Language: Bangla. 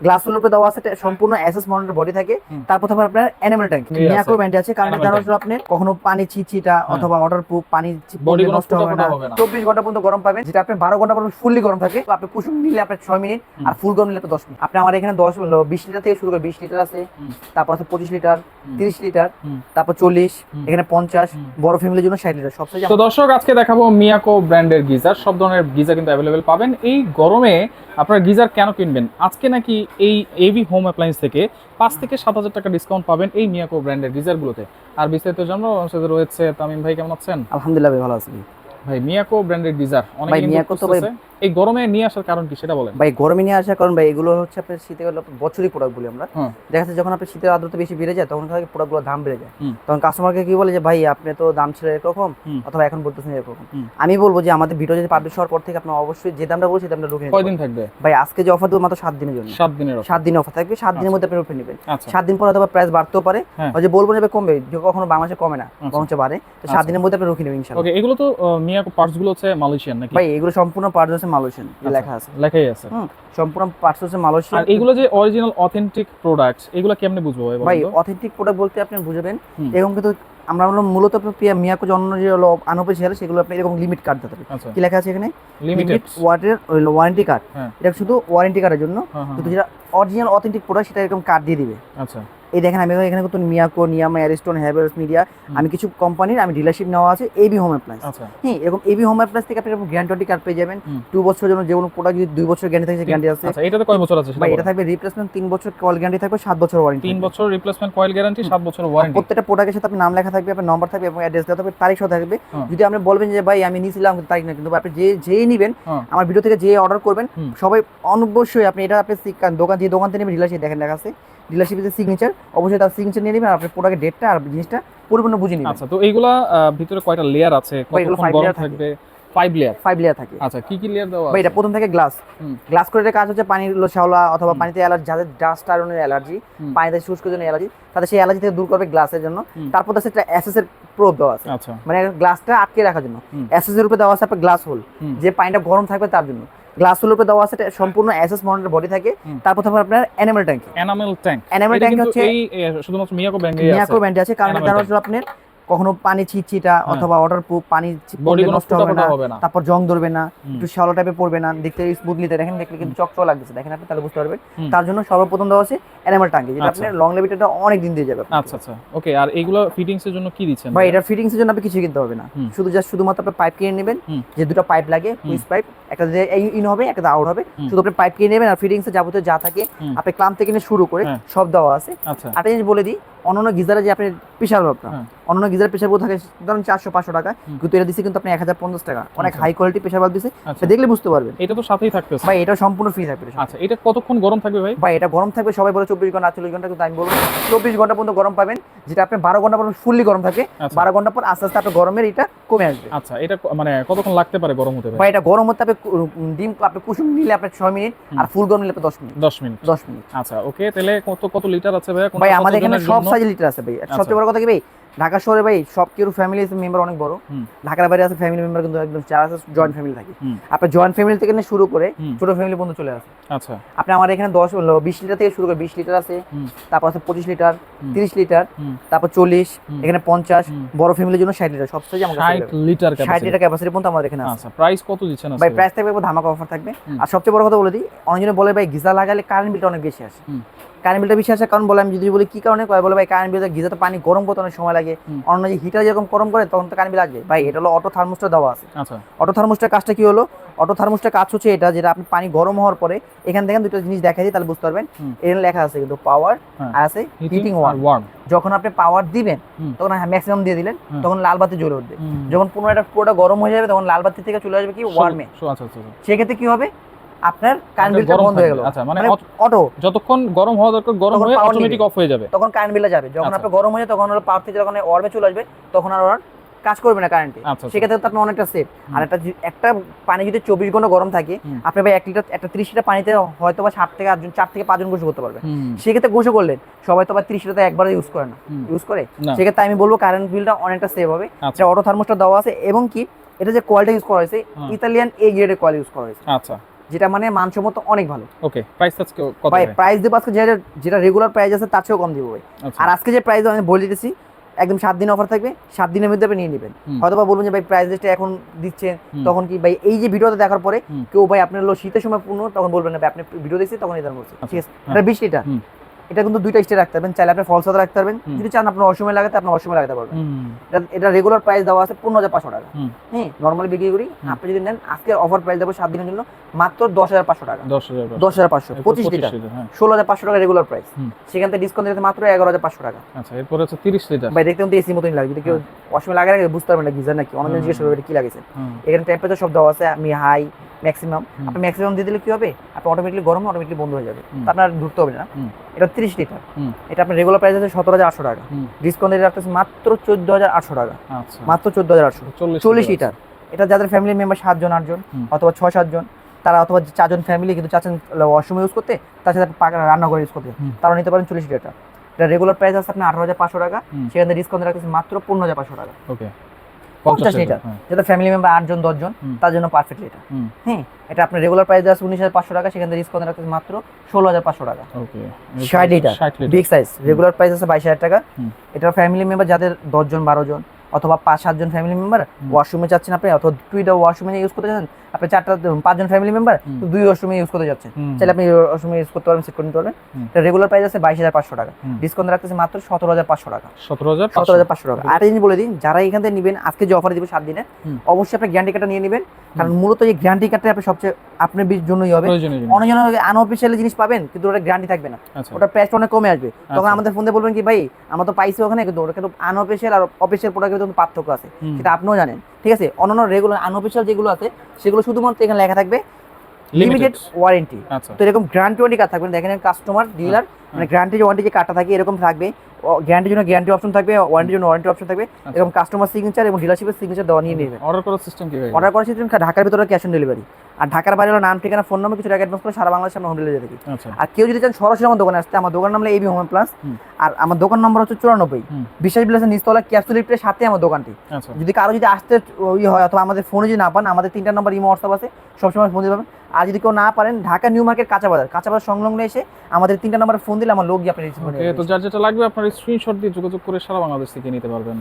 গ্লাসগুলোর উপরে দেওয়া আছে সম্পূর্ণ অ্যাসেস মনিটর বডি থাকে। হুম। তারপর আপনার অ্যানিমাল ট্যাঙ্ক। মিয়াকো ব্যান্ড আছে কারণ এটা হচ্ছে আপনি কখনো পানি ছিটছিটা অথবা ওয়াটার প্রুফ পানি কোনো নষ্ট হবে না। হবে না। চব্বিশ ঘণ্টা পর্যন্ত গরম পাবেন যেটা আপনি বারো ঘণ্টা পর্যন্ত ফুললি গরম থাকে। আপনি কুসুম নিলে আপনার ছয় মিনিট আর ফুল গরম নিলে আপনার দশ মিনিট। আপনি আমার এখানে দশ বিশ লিটার থেকে শুরু করে বিশ লিটার আছে। তারপর আছে পঁচিশ লিটার হুম। তিরিশ লিটার তারপর চল্লিশ হুম। এখানে পঞ্চাশ হুম। বড় ফ্যামিলির জন্য ষাট লিটার সব তো দর্শক আজকে দেখাবো মিয়াকো ব্র্যান্ডের গিজার। সব ধরনের গিজার কিন্তু অ্যাভেলেবেল পাবেন। এই গরমে আপনারা গিজার কেন কিনবেন? আজকে নাকি এই এবি হোম অ্যাপ্লায়েন্স থেকে পাঁচ থেকে সাত হাজার টাকা ডিসকাউন্ট পাবেন এই মিয়াকো ব্র্যান্ডের গিজারগুলোতে আর বিস্তারিত জানব? আমার সাথে রয়েছে তামিম ভাই, কেমন আছেন? আলহামদুলিল্লাহ ভালো আছি। ভাই মিয়াকো গিজার অনেক ভাই, মিয়াকো তো ভাই- এই গরমে নিয়ে আসার কারণ কি সেটা বলেন। ভাই গরমে নিয়ে আসার কারণ ভাই এগুলো হচ্ছে আপনার শীতে বছরই প্রোডাক্ট বলি আমরা। দেখা যাচ্ছে যখন আপনার শীতের আর্দ্রতা বেশি বেড়ে যায় তখন প্রোডাক্টগুলোর দাম বেড়ে যায়। তখন কাস্টমারকে কি বলে যে ভাই আপনি তো দাম ছিল এরকম অথবা এখন বলতেছেন এরকম। আমি বলব যে আমাদের ভিডিও যদি পাবলিশ হওয়ার পর থেকে আপনার অবশ্যই যে দামটা বলছি দামটা ঢুকে কয়দিন থাকবে? ভাই আজকে যে অফার দেবো মাত্র সাত দিনের জন্য। সাত দিনের সাত দিন অফার থাকবে সাত দিনের মধ্যে আপনি রুপে নেবেন। আচ্ছা। সাত দিন পর হয়তো প্রাইস বাড়তেও পারে। হ্যাঁ। যে বলব যে কমবে যে কখনো বাংলাদেশে কমে না আচ্ছা। বরঞ্চ বাড়ে। তো সাত আচ্ছা। দিনের মধ্যে আপনি রুখে নেবেন এগুলো তো আহ, মিয়াকো পার্টসগুলো হচ্ছে মালয়েশিয়ান নাকি? ভাই এগুলো সম্পূর্ণ পার্টস হচ্ছে মালয়েশিয়ান আচ্ছা, লেখা আছে। লেখাই আছে। সম্পূর্ণ পার্টস হচ্ছে মালয়েশিয়ান আর এগুলো যে অরিজিনাল অথেন্টিক প্রোডাক্ট এগুলো কেমনে বুঝব ভাই অথেন্টিক প্রোডাক্ট বলতে আপনি বুঝবেন। এরকম কিন্তু আমরা হলো মূলত মিয়াকো অন্য যে হলো আনঅফিসিয়াল সেগুলো আপনি এরকম লিমিট কার্ড দিতে হবে আচ্ছা। কি লেখা আছে এখানে? লিমিটেড ওয়াটের ওয়ারেন্টি কার্ড হ্যাঁ। এটা শুধু ওয়ারেন্টি কার্ডের জন্য। হ্যাঁ হ্যাঁ, কিন্তু যেটা অরিজিনাল অথেন্টিক প্রোডাক্ট সেটা এরকম কার্ড দিয়ে দিবে। আচ্ছা। এই দেখেন আমি এখানে কিন্তু মিয়াকো নিয়ামা অ্যারিস্টোন হ্যাভেলস মিডিয়া আমি কিছু কোম্পানির আমি ডিলারশিপ নেওয়া আছে এবি হোম অ্যাপ্লায়েন্স হ্যাঁ এরকম এবি হোম অ্যাপ্লায়েন্স থেকে আপনি এরকম গ্যারান্টি কার্ড পেয়ে যাবেন। টু বছরের জন্য যে কোনো প্রোডাক্ট যদি দুই বছর গ্যারান্টি থাকে গ্যারান্টি আছে। আচ্ছা এটাতে কয় বছর আছে ভাই এটা থাকবে রিপ্লেসমেন্ট তিন বছর কল গ্যারান্টি থাকবে সাত বছর ওয়ারেন্টি তিন বছর রিপ্লেসমেন্ট কয়েল গ্যারান্টি সাত বছর ওয়ারেন্টি প্রত্যেকটা প্রোডাক্টের সাথে আপনার নাম লেখা থাকবে আপনার নম্বর থাকবে এবং অ্যাড্রেস দেওয়া থাকবে তারিখ সহ থাকবে যদি আপনি বলবেন যে ভাই আমি নিয়েছিলাম তারিখ না কিন্তু আপনি যে যেই নেবেন আমার ভিডিও থেকে যে অর্ডার করবেন সবাই অনবশ্যই আপনি এটা আপনি দোকান যে দোকান থেকে নেবেন ডিলারশিপ দেখেন লেখা আছে ডিলারশিপের যে সিগনেচার অবশ্যই তার সিগনেচার নিয়ে নেবেন আপনার আপনি প্রোডাক্টের ডেটটা আর জিনিসটা পরিপূর্ণ বুঝে নেবেন। আচ্ছা তো এইগুলা ভিতরে কয়টা লেয়ার আছে? কতক্ষণ গরম থাকবে? ফাইভ লেয়ার ফাইভ লেয়ার থাকে। আচ্ছা কি কি লেয়ার দেওয়া ভাই এটা প্রথম থেকে গ্লাস গ্লাস করে কাজ হচ্ছে শ্যাওলা অথবা পানিতে অ্যালার্জি যাদের ডাস্ট আয়রনের অ্যালার্জি পানিতে শুষ্কের জন্য অ্যালার্জি তাদের সেই অ্যালার্জি থেকে দূর করবে গ্লাসের জন্য। তারপর আছে একটা অ্যাসেসের প্রোব দেওয়া আছে। আচ্ছা। মানে গ্লাসটা আটকে রাখার জন্য। হুম। অ্যাসেসের উপরে দেওয়া আছে গ্লাস হোল যে পানিটা গরম থাকবে তার জন্য। গ্লাস হোলের উপরে দেওয়া আছে সম্পূর্ণ অ্যাসেস মনিটর বডি থাকে। হুম। তারপর আপনার animal tank enamel tank animal tank হচ্ছে এই শুধুমাত্র মিয়াকো ব্র্যান্ডে মিয়াকো আছে আছে কারণ তার। হচ্ছে আপনার কখনো পানি ছিটছিটা হ্যাঁ। অথবা ওয়াটার প্রুফ পানি পড়লে নষ্ট হবে না তারপর জং ধরবে না একটু শ্যালো টাইপে পড়বে না দেখতে স্মুথলি দেখেন দেখলে কিন্তু চকচক লাগতেছে। দেখেন আপনি তাহলে বুঝতে পারবেন। তার জন্য সর্বপ্রথম দেওয়া আছে অ্যানিমাল ট্যাঙ্ক যেটা আচ্ছা। আপনার লং লেভিটাটা অনেক দিন দিয়ে যাবে। আচ্ছা আচ্ছা। ওকে আর এইগুলো ফিটিংস এর জন্য কি দিচ্ছেন ভাই এটা ফিটিংস এর জন্য আপনি কিছু কিনতে হবে না। শুধু জাস্ট শুধুমাত্র আপনি পাইপ কিনে নেবেন যে দুটো পাইপ লাগে হুইস পাইপ একটা যে ইন হবে একটা আউট হবে। শুধু আপনি পাইপ কিনে নেবেন আর ফিটিংস যাবতীয় যা থাকে। আপনি ক্লাম থেকে শুরু করে হ্যাঁ। সব দেওয়া আছে। আচ্ছা। একটা জিনিস বলে দিই অন্যান্য গিজারে যে আপনি প্রেশার আপনার হ্যাঁ। অন্যান্য গিজার প্রেশার বল থাকে ধরুন চারশো পাঁচশো টাকা কিন্তু এটা দিচ্ছে কিন্তু আপনি এক হাজার পঞ্চাশ টাকা। অনেক। হাই কোয়ালিটি প্রেশার বাল দিচ্ছে সেটা দেখলে বুঝতে পারবেন। এটা তো সাথেই থাকতেছে। ভাই এটা সম্পূর্ণ ফ্রি থাকবে আচ্ছা এটা কতক্ষণ গরম থাকবে ভাই? ভাই এটা গরম থাকবে সবাই বলে চব্বিশ ঘণ্টা আটচল্লিশ ঘণ্টা কিন্তু আমি বলব চব্বিশ ঘণ্টা পর্যন্ত গরম পাবেন যেটা আপনি বারো ঘণ্টা পর্যন্ত ফুললি গরম থাকে আচ্ছা। বারো ঘণ্টা পর আস্তে আস্তে আপনার গরমের এটা কমে আসবে। আচ্ছা এটা মানে কতক্ষণ লাগতে পারে গরম হতে ভাই? ভাই এটা গরম হতে আপনি ডিম আপনি কুসুম নিলে আপনার ছয় মিনিট আর ফুল গরম নিলে আপনার দশ মিনিট। দশ মিনিট। দশ মিনিট। আচ্ছা ওকে তাহলে কত কত লিটার আছে ভাই ভাই আমাদের এখানে সব সাইজ লিটার আছে ভাই। আচ্ছা। সবচেয়ে বড় কথা কি ভাই? ঢাকা শহরে ভাই সব কেউ ফ্যামিলি মেম্বার অনেক বড়। ঢাকার বাইরে আছে ফ্যামিলি মেম্বার কিন্তু একদম যারা আছে জয়েন্ট ফ্যামিলি থাকে। আপনার জয়েন্ট ফ্যামিলি থেকে শুরু করে ছোট ফ্যামিলি পর্যন্ত চলে আসে। আচ্ছা। আপনি আমার এখানে দশ বিশ লিটার থেকে শুরু করে বিশ লিটার আছে। তারপর আছে পঁচিশ লিটার তিরিশ লিটার তারপর চল্লিশ এখানে পঞ্চাশ। বড় ফ্যামিলির জন্য ষাট লিটার সব সাইজ আমার ষাট লিটার ষাট লিটার ক্যাপাসিটি পর্যন্ত আমাদের এখানে আছে। আচ্ছা প্রাইস কত দিচ্ছেন ভাই প্রাইস থাকবে ধামাকা অফার থাকবে। আর সবচেয়ে বড় কথা বলে দিই অনেকজনে বলে ভাই গিজা লাগালে কারেন্ট বিলটা অনেক বেশি আসে। হুম। কারেন্ট বিলটা বেশি আসে কারণ বলে আমি যদি বলি কি কারণে কয় বলে ভাই কারেন্ট বিলটা গিজারটা পানি গরম করতে অনেক সময় লাগে। অন্য যে হিটার যেরকম গরম করে তখন তো কারেন্ট বিল আসবে ভাই এটা হলো অটো থার্মোস্টার দেওয়া আছে। আচ্ছা। অটো থার্মোস্টার কাজটা কি হলো? অটো থার্মোস্টার কাজ হচ্ছে এটা যেটা আপনি পানি গরম হওয়ার পরে এখান থেকে দুটো জিনিস দেখা দিই তাহলে বুঝতে পারবেন। এখানে লেখা আছে কিন্তু পাওয়ার হ্যাঁ। আর আছে হিটিং ওয়ার্ম যখন আপনি পাওয়ার দিবেন। তখন ম্যাক্সিমাম দিয়ে দিলেন তখন লাল বাতি জ্বলে উঠবে। যখন পুরো এটা পুরোটা গরম হয়ে যাবে তখন লাল বাতি থেকে চলে আসবে কি? ওয়ার্মে আচ্ছা আচ্ছা। সেক্ষেত্রে কি হবে? আপনার কারেন্ট বিলটা বন্ধ হয়ে গেল। আচ্ছা, মানে মানে অটো- যতক্ষণ গরম হওয়া দরকার গরম হয়ে অটোমেটিক অফ হয়ে যাবে। তখন কারেন্ট বিলটা যাবে। যখন আচ্ছা। আপনার গরম হয়ে তখন পাওয়ার থেকে যখন ওয়ার্মে চলে আসবে তখন আর ওর কাজ করবে না কারেন্টে আচ্ছা, আচ্ছা। সেক্ষেত্রে তো আপনি অনেকটা সেফ আর একটা একটা পানি যদি চব্বিশ ঘণ্টা গরম থাকে। আপনি ভাই এক লিটার একটা ত্রিশ লিটার পানিতে হয়তো বা সাত থেকে আটজন চার থেকে পাঁচজন গোসল করতে পারবে। সেক্ষেত্রে গোসল করলেন সবাই তো আবার ত্রিশ লিটার একবারে ইউজ করে না। ইউজ করে? সেক্ষেত্রে আমি বলব কারেন্ট বিলটা অনেকটা সেভ হবে। এটা অটো থার্মোস্টার দেওয়া আছে এবং কি এটা যে কোয়ালিটি ইউজ করা হয়েছে ইতালিয়ান এ গ্রেডের কোয়ালিটি ইউজ করা হয়েছে। আচ্ছা। যেটা মানে মানসম্মত অনেক ভালো। ওকে প্রাইস আজকে কত ভাই? প্রাইস দেব আজকে যেটা যেটা রেগুলার প্রাইস আছে তার চেয়েও কম দিব ভাই। আচ্ছা। আর আজকে যে প্রাইস আমি বলে দিতেছি একদম সাত দিন অফার থাকবে সাত দিনের মধ্যে আপনি নিয়ে নেবেন। হয়তো বা বলবেন যে ভাই প্রাইস লিস্টটা এখন দিচ্ছে তখন কি ভাই এই যে ভিডিওটা দেখার পরে কেউ ভাই আপনার হলো শীতের সময় পূর্ণ তখন বলবেন না ভাই আপনি ভিডিও দেখছি তখন দাম বলছে ঠিক আছে? হ্যাঁ। এটা বিশ লিটার। এটা কিন্তু দুইটা স্টে রাখতে পারবেন। চাইলে আপনি ফলস রাখতে পারবেন। যদি চান আপনার অসময় লাগাতে আপনার অসময় লাগাতে পারবেন। এটা- এটা রেগুলার প্রাইস দেওয়া আছে পনেরো হাজার পাঁচশো টাকা। হ্যাঁ নর্মালি বিক্রি করি। আপনি যদি নেন আজকে অফার প্রাইস দেবো সাত দিনের জন্য মাত্র দশ হাজার পাঁচশো টাকা। দশ হাজার পাঁচশো। পঁচিশ লিটার হ্যাঁ। ষোলো হাজার পাঁচশো টাকা রেগুলার প্রাইস। সেখান থেকে ডিসকাউন্ট দিতে মাত্র এগারো হাজার পাঁচশো টাকা। আচ্ছা এরপর হচ্ছে তিরিশ লিটার ভাই দেখতে কিন্তু এসি মতনই লাগে। যদি কেউ অসময় লাগে বুঝতে পারবেন না গিজার নাকি হুম। জিজ্ঞেস করবে কি লাগেছে এখানে টেম্পারেচার সব দেওয়া আছে আমি হাই ম্যাক্সিমাম আপনি ম্যাক্সিমাম দিয়ে দিলে কি হবে? আপনি অটোমেটিকলি গরম অটোমেটিকলি বন্ধ হয়ে যাবে। আপনার ঢুকতে হবে না। এটা তিরিশ লিটার। এটা আপনার রেগুলার প্রাইস আছে সতেরো হাজার আটশো টাকা। ডিসকাউন্ট রাখতেছে মাত্র চোদ্দ হাজার আটশো টাকা। আচ্ছা। মাত্র চোদ্দ হাজার আটশো। চল্লিশ লিটার এটা যাদের ফ্যামিলি মেম্বার সাতজন আটজন অথবা ছয় সাতজন তারা অথবা চারজন ফ্যামিলি কিন্তু চাচ্ছেন ওয়াশরুম ইউজ করতে তার সাথে পাকা রান্নাঘর ইউজ করতে তারা নিতে পারেন চল্লিশ লিটার এটা রেগুলার প্রাইস আছে আপনার আঠারো হাজার পাঁচশো টাকা। সেখানে ডিসকাউন্ট রাখতেছে মাত্র পনেরো হাজার পাঁচশো টাকা। ওকে পঞ্চাশ লিটার। ফ্যামিলি মেম্বার আটজন দশজন তার জন্য পারফেক্ট হ্যাঁ এটা আপনার রেগুলার প্রাইস আছে উনিশ হাজার পাঁচশো টাকা সেখান থেকে ডিসকাউন্ট রাখতেছে মাত্র ষোলো হাজার পাঁচশো টাকা। ষাট litre big size regular price আছে বাইশ হাজার টাকা। এটা ফ্যামিলি মেম্বার যাদের দশজন বারো জন অথবা পাঁচ সাতজন ফ্যামিলি মেম্বার ওয়াশরুমে চাচ্ছেন আপনি অথবা দুইটা ওয়াশরুমে ইউজ করতে চাচ্ছেন আপনি চারটা পাঁচজন ফ্যামিলি মেম্বার। দুই ওয়াশরুমে ইউজ করতে যাচ্ছেন। চাইলে আপনি ওয়াশরুমে ইউজ করতে পারবেন সেট করে নিতে পারবেন রেগুলার প্রাইস আছে বাইশ হাজার পাঁচশো টাকা। ডিসকাউন্ট রাখতেছে মাত্র সতেরো হাজার পাঁচশো টাকা। সতেরো হাজার সতেরো হাজার পাঁচশো টাকা। আর জিনিস বলে দিন যারা এখান থেকে নেবেন আজকে যে অফার দিব সাত দিনে অবশ্যই আপনি গ্যারান্টি কার্ডটা নিয়ে নেবেন। কারণ মূলত এই গ্যারান্টি কার্ডটা আপনি সবচেয়ে আপনার বীজ জন্যই হবে। জিনিস। অনেকজন আনঅফিসিয়ালি জিনিস পাবেন কিন্তু ওটা গ্যারান্টি থাকবে না। আচ্ছা। ওটা প্রাইসটা অনেক কমে আসবে। তখন আচ্ছা। আমাদের ফোন দিয়ে বলবেন কি ভাই আমরা তো পাইছি ওখানে কিন্তু ওটা কিন্তু আনঅফিসিয়াল আর অফিসিয়াল প্রোডাক্টের কিন্তু পার্থক্য আছে। সেটা আপনিও জানেন। ঠিক আছে? অন্যান্য রেগুলার আনঅফিসিয়াল যেগুলো আছে সেগুলো শুধুমাত্র এখানে লেখা থাকবে লিমিটেড ওয়ারেন্টি আচ্ছা। তো এরকম গ্যারান্টি ওয়ারেন্টি কার্ড থাকবে দেখেন কাস্টমার ডিলার মানে গ্যারান্টি ওয়ারেন্টি যে কার্ডটা থাকে এরকম থাকবে। গ্যারান্টির জন্য গ্যারান্টি অপশন থাকবে ওয়ারেন্টির জন্য ওয়ারেন্টি অপশন থাকবে। এরকম কাস্টমার সিগনেচার এবং ডিলারশিপের সিগনেচার দেওয়া নিয়ে নেবেন অর্ডার করার সিস্টেম কি অর্ডার করেছি তুমি ঢাকার ভিতরে ক্যাশ অন ডেলিভারি আর ঢাকার বাইরে নাম ঠিকানা ফোন নম্বর কিছু টাকা অ্যাডভান্স করে সারা বাংলাদেশে আমরা হোম ডেলিভারি থাকি। আচ্ছা। আর কেউ যদি চান সরাসরি আমার দোকানে আসতে আমার দোকান নাম এবি হোম। প্লাস আর আমার দোকান নম্বর হচ্ছে চুরানব্বই। বিশ্বাস বিলাসের নিচতলা ক্যাপসুল লিফটের সাথে আমার দোকানটি। আচ্ছা। যদি কারও যদি আসতে ইয়ে হয় অথবা আমাদের ফোনে যদি না পান আমাদের তিনটা নম্বর ইমো হোয়াটসঅ্যাপ আছে সবসময় ফোন দিতে পারবেন আর যদি কেউ না পারেন ঢাকা নিউ মার্কেট কাঁচা বাজার। কাঁচা বাজার সংলগ্ন এসে আমাদের তিনটা নম্বরে ফোন দিলে আমার লোক গিয়ে আপনি রিসিভ করে তো যার যেটা লাগবে আপনার স্ক্রিনশট দিয়ে যোগাযোগ করে সারা বাংলাদেশ থেকে নিতে পারবেন।